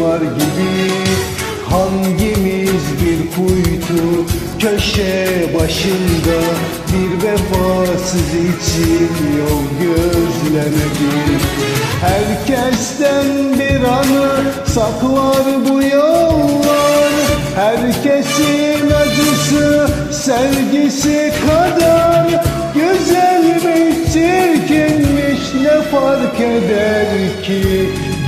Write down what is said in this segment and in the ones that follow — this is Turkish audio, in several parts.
çılgınlar gibi Hangimiz bir kuytu? Köşe başında Bir vefasız için yol gözlemedik Herkesten bir anı saklar bu yollar. Herkesin acısı sevgisi kadar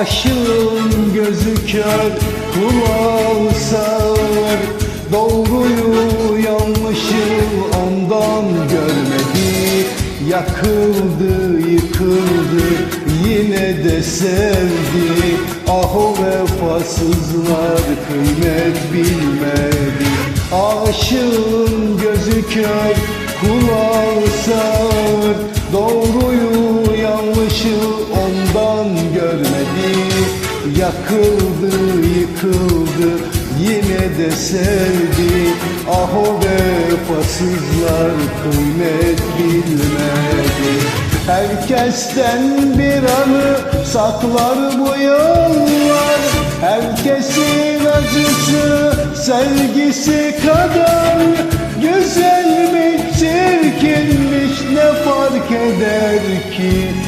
Aşığın gözü kör, kulağı sağır. Doğruyu yanlışı ondan görmedi. Yakıldı, yıkıldı, yine de sevdi. Ah o vefasızlar kıymet bilmedi. Aşığın gözü kör, kulağı Yakıldı yıkıldı yine de sevdi. Ah o vefasızlar kıymet bilmedi. Herkesten bir anı saklar bu yollar Herkesin acısı sevgisi kadar. Güzel mi çirkinmiş ne fark eder ki